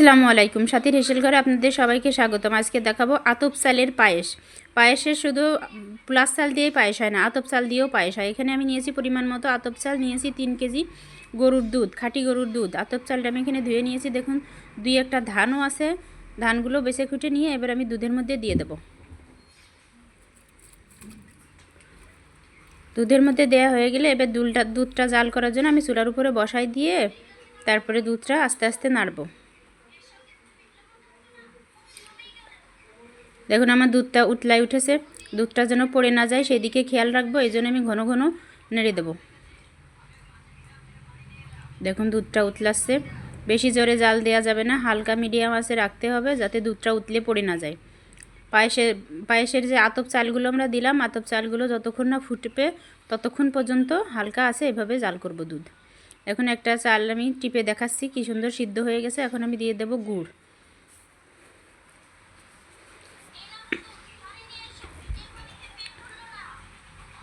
আসসালামু আলাইকুম। সাথীর হেসেল ঘরে আপনাদের সবাইকে স্বাগতম। আজকে দেখাবো আতপ চালের পায়েস। পায়েসের শুধু প্লাস চাল দিয়েই পায়েস হয় না, আতপ চাল দিয়েও পায়েস হয়। এখানে আমি নিয়েছি পরিমাণ মতো আতপ চাল, নিয়েছি তিন কেজি গরুর দুধ, খাঁটি গরুর দুধ। আতপ চালটা আমি এখানে ধুয়ে নিয়েছি। দেখুন, দুই একটা ধানও আছে। ধানগুলো বেছে খুঁটে নিয়ে এবার আমি দুধের মধ্যে দিয়ে দেবো। দুধের মধ্যে দেওয়া হয়ে গেলে এবার দুলটা, দুধটা জাল করার জন্য আমি চুলার উপরে বসাই দিয়ে তারপরে দুধটা আস্তে আস্তে নাড়বো। দেখুন, আমার দুধটা উতলায় উঠেছে। দুধটা যেন পড়ে না যায় সেই দিকে খেয়াল রাখব। এই জন্য আমি ঘন ঘন নেড়ে দেবো। দেখুন, দুধটা উতলাচ্ছে। বেশি জোরে জাল দেওয়া যাবে না। হালকা মিডিয়াম আছে রাখতে হবে, যাতে দুধটা উতলে পড়ে না যায়। পায়েসের পায়েসের যে আতপ চালগুলো আমরা দিলাম, আতপ চালগুলো যতক্ষণ না ফুটবে, ততক্ষণ পর্যন্ত হালকা আছে এভাবে জাল করব দুধ। এখন একটা চাল আমি টিপে দেখাচ্ছি, কি সুন্দর সিদ্ধ হয়ে গেছে। এখন আমি দিয়ে দেবো গুড়।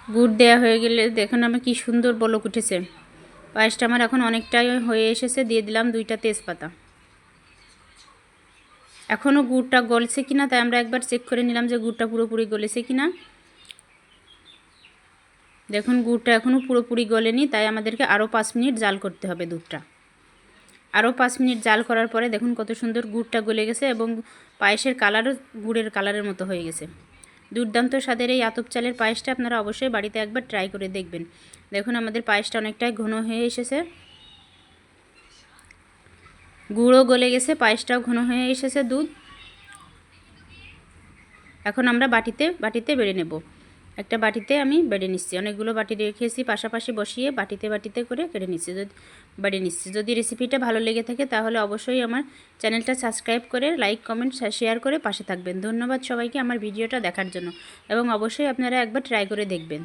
গুড় দেওয়া হয়ে গেলে দেখুন আমার কি সুন্দর বলক উঠেছে। পায়েসটা আমার এখন অনেকটাই হয়ে এসেছে, দিয়ে দিলাম দুইটা তেজপাতা। এখনও গুড়টা গলছে কিনা তাই আমরা একবার চেক করে নিলাম যে গুড়টা পুরোপুরি গলেছে কিনা। দেখুন গুড়টা এখনও পুরোপুরি গলেনি, তাই আমাদেরকে আরও পাঁচ মিনিট জাল করতে হবে দুধটা। আরও পাঁচ মিনিট জাল করার পরে দেখুন কত সুন্দর গুড়টা গলে গেছে এবং পায়েসের কালারও গুড়ের কালারের মতো হয়ে গেছে। দুর্দান্ত স্বাদের এই আতপ চালের পায়েসটা আপনারা অবশ্যই বাড়িতে একবার ট্রাই করে দেখবেন। দেখুন, আমাদের পায়েসটা অনেকটাই ঘন হয়ে এসেছে। গুঁড়ো গলে গেছে, পায়েসটাও ঘন হয়ে এসেছে দুধ। এখন আমরা বাটিতে বাটিতে বেড়ে নেব। একটা বাটিতে আমি বেড়ে নিচ্ছি। অনেকগুলো বাটি রেখেছি, পাশাপাশি বসিয়ে বাটিতে বাটিতে করে কেটে নিচ্ছি। যদি বেড়ে নিচ্ছি। যদি রেসিপিটা ভালো লেগে থাকে তাহলে অবশ্যই আমার চ্যানেলটা সাবস্ক্রাইব করে লাইক কমেন্ট শেয়ার করে পাশে থাকবেন। ধন্যবাদ সবাইকে আমার ভিডিওটা দেখার জন্য। এবং অবশ্যই আপনারা একবার ট্রাই করে দেখবেন।